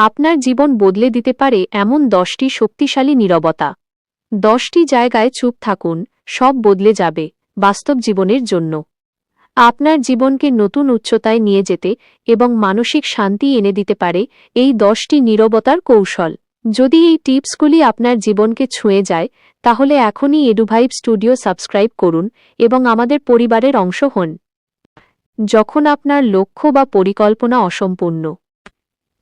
আপনার জীবন বদলে দিতে পারে এমন দশটি শক্তিশালী নীরবতা। দশটি জায়গায় চুপ থাকুন, সব বদলে যাবে, বাস্তব জীবনের জন্য। আপনার জীবনকে নতুন উচ্চতায় নিয়ে যেতে এবং মানসিক শান্তি এনে দিতে পারে এই দশটি নীরবতার কৌশল। যদি এই টিপসগুলি আপনার জীবনকে ছুঁয়ে যায়, তাহলে এখনই এডুভাইব স্টুডিও সাবস্ক্রাইব করুন এবং আমাদের পরিবারের অংশ হন। যখন আপনার লক্ষ্য বা পরিকল্পনা অসম্পূর্ণ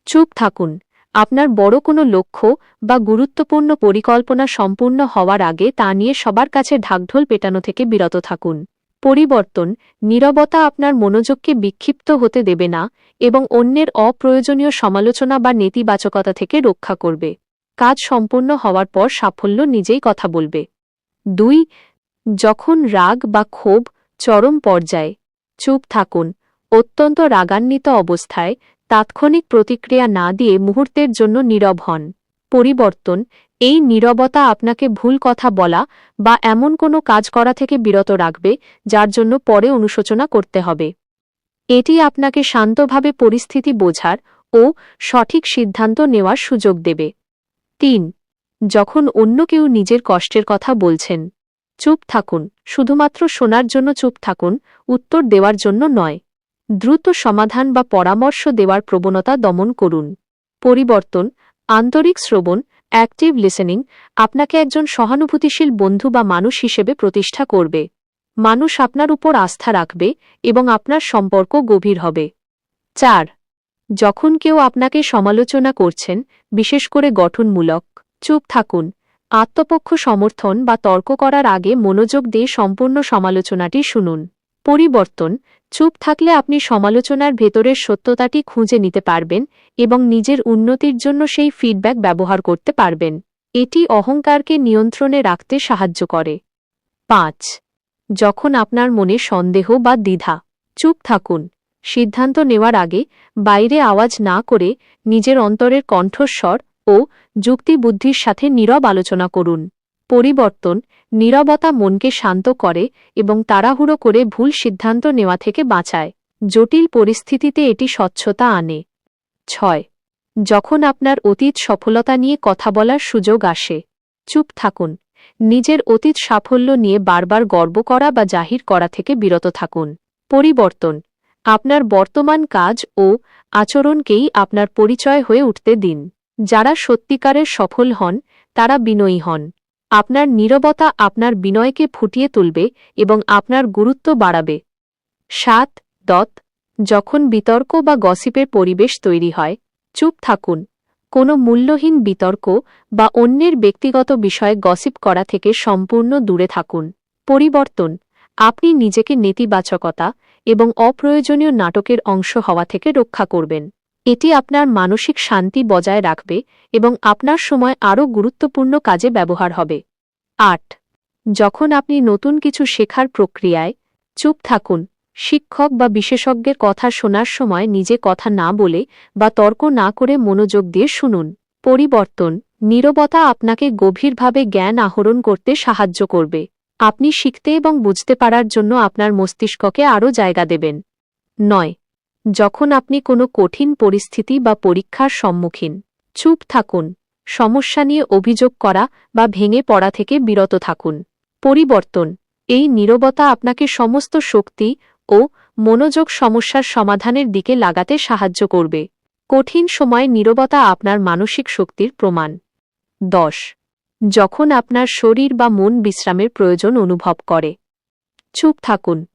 চুপ থাকুন। আপনার বড় কোনো লক্ষ্য বা গুরুত্বপূর্ণ পরিকল্পনা সম্পূর্ণ হওয়ার আগে তা নিয়ে সবার কাছে ঢাকঢোল পেটানো থেকে বিরত থাকুন। পরিবর্তন, নীরবতা আপনার মনোযোগকে বিক্ষিপ্ত হতে দেবে না এবং অন্যের অপ্রয়োজনীয় সমালোচনা বা নেতিবাচকতা থেকে রক্ষা করবে। কাজ সম্পূর্ণ হওয়ার পর সাফল্য নিজেই কথা বলবে। দুই, যখন রাগ বা ক্ষোভ চরম পর্যায়ে, চুপ থাকুন। অত্যন্ত রাগান্বিত অবস্থায় তাৎক্ষণিক প্রতিক্রিয়া না দিয়ে মুহূর্তের জন্য নীরব হন। পরিবর্তন, এই নীরবতা আপনাকে ভুল কথা বলা বা এমন কোনো কাজ করা থেকে বিরত রাখবে, যার জন্য পরে অনুশোচনা করতে হবে। এটি আপনাকে শান্তভাবে পরিস্থিতি বোঝার ও সঠিক সিদ্ধান্ত নেওয়ার সুযোগ দেবে। তিন, যখন অন্য কেউ নিজের কষ্টের কথা বলছেন, চুপ থাকুন, শুধুমাত্র শোনার জন্য চুপ থাকুন, উত্তর দেওয়ার জন্য নয়। দ্রুত সমাধান বা পরামর্শ দেওয়ার প্রবণতা দমন করুন। পরিবর্তন, আন্তরিক শ্রবণ অ্যাক্টিভ লিসেনিং আপনাকে একজন সহানুভূতিশীল বন্ধু বা মানুষ হিসেবে প্রতিষ্ঠা করবে। মানুষ আপনার উপর আস্থা রাখবে এবং আপনার সম্পর্ক গভীর হবে। চার, যখন কেউ আপনাকে সমালোচনা করছেন, বিশেষ করে গঠনমূলক, চুপ থাকুন। আত্মপক্ষ সমর্থন বা তর্ক করার আগে মনোযোগ দিয়ে সম্পূর্ণ সমালোচনাটি শুনুন। পরিবর্তন, চুপ থাকলে আপনি সমালোচনার ভেতরের সত্যতাটি খুঁজে নিতে পারবেন এবং নিজের উন্নতির জন্য সেই ফিডব্যাক ব্যবহার করতে পারবেন। এটি অহংকারকে নিয়ন্ত্রণে রাখতে সাহায্য করে। পাঁচ, যখন আপনার মনে সন্দেহ বা দ্বিধা, চুপ থাকুন। সিদ্ধান্ত নেওয়ার আগে বাইরে আওয়াজ না করে নিজের অন্তরের কণ্ঠস্বর ও যুক্তিবুদ্ধির সাথে নীরব আলোচনা করুন। পরিবর্তন, নীরবতা মনকে শান্ত করে এবং তাড়াহুড়ো করে ভুল সিদ্ধান্ত নেওয়া থেকে বাঁচায়। জটিল পরিস্থিতিতে এটি স্বচ্ছতা আনে। ছয়, যখন আপনার অতীত সফলতা নিয়ে কথা বলার সুযোগ আসে, চুপ থাকুন। নিজের অতীত সাফল্য নিয়ে বারবার গর্ব করা বা জাহির করা থেকে বিরত থাকুন। পরিবর্তন, আপনার বর্তমান কাজ ও আচরণকেই আপনার পরিচয় হয়ে উঠতে দিন। যারা সত্যিকারের সফল হন, তারা বিনয়ী হন। আপনার নীরবতা আপনার বিনয়কে ফুটিয়ে তুলবে এবং আপনার গুরুত্ব বাড়াবে। সাত দত যখন বিতর্ক বা গসিপের পরিবেশ তৈরি হয়, চুপ থাকুন। কোনো মূল্যহীন বিতর্ক বা অন্যের ব্যক্তিগত বিষয়ে গসিপ করা থেকে সম্পূর্ণ দূরে থাকুন। পরিবর্তন, আপনি নিজেকে নেতিবাচকতা এবং অপ্রয়োজনীয় নাটকের অংশ হওয়া থেকে রক্ষা করবেন। এটি আপনার মানসিক শান্তি বজায় রাখবে এবং আপনার সময় আরও গুরুত্বপূর্ণ কাজে ব্যবহার হবে। আট। যখন আপনি নতুন কিছু শেখার প্রক্রিয়ায় চুপ থাকুন, শিক্ষক বা বিশেষজ্ঞের কথা শোনার সময় নিজে কথা না বলে বা তর্ক না করে মনোযোগ দিয়ে শুনুন। পরিবর্তন, নীরবতা আপনাকে গভীরভাবে জ্ঞান আহরণ করতে সাহায্য করবে। আপনি শিখতে এবং বুঝতে পারার জন্য আপনার মস্তিষ্ককে আরও জায়গা দেবেন। নয়। যখন আপনি কোনো কঠিন পরিস্থিতি বা পরীক্ষার সম্মুখীন, চুপ থাকুন, সমস্যা নিয়ে অভিযোগ করা বা ভেঙে পড়া থেকে বিরত থাকুন। পরিবর্তন, এই নীরবতা আপনাকে সমস্ত শক্তি ও মনোযোগ সমস্যার সমাধানের দিকে লাগাতে সাহায্য করবে। কঠিন সময়ে নীরবতা আপনার মানসিক শক্তির প্রমাণ। দশ, যখন আপনার শরীর বা মন বিশ্রামের প্রয়োজন অনুভব করে। চুপ থাকুন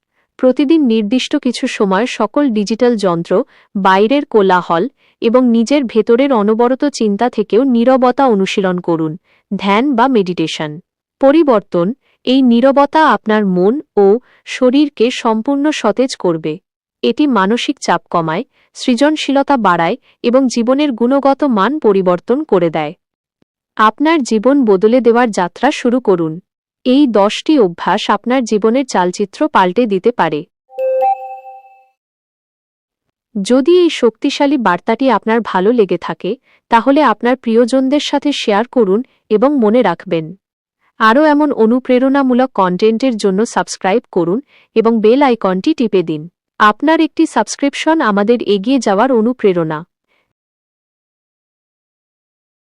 প্রতিদিন নির্দিষ্ট কিছু সময় সকল ডিজিটাল যন্ত্র, বাইরের কোলাহল এবং নিজের ভেতরের অনবরত চিন্তা থেকেও নীরবতা অনুশীলন করুন, ধ্যান বা মেডিটেশন। পরিবর্তন, এই নীরবতা আপনার মন ও শরীরকে সম্পূর্ণ সতেজ করবে। এটি মানসিক চাপ কমায়, সৃজনশীলতা বাড়ায় এবং জীবনের গুণগত মান পরিবর্তন করে দেয়। আপনার জীবন বদলে দেওয়ার যাত্রা শুরু করুন। এই দশটি অভ্যাস আপনার জীবনের চালচিত্র পাল্টে দিতে পারে। যদি এই শক্তিশালী বার্তাটি আপনার ভালো লেগে থাকে, তাহলে আপনার প্রিয়জনদের সাথে শেয়ার করুন এবং মনে রাখবেন। আরও এমন অনুপ্রেরণামূলক কন্টেন্টের জন্য সাবস্ক্রাইব করুন এবং বেল আইকনটি টিপে দিন। আপনার একটি সাবস্ক্রিপশন আমাদের এগিয়ে যাওয়ার অনুপ্রেরণা।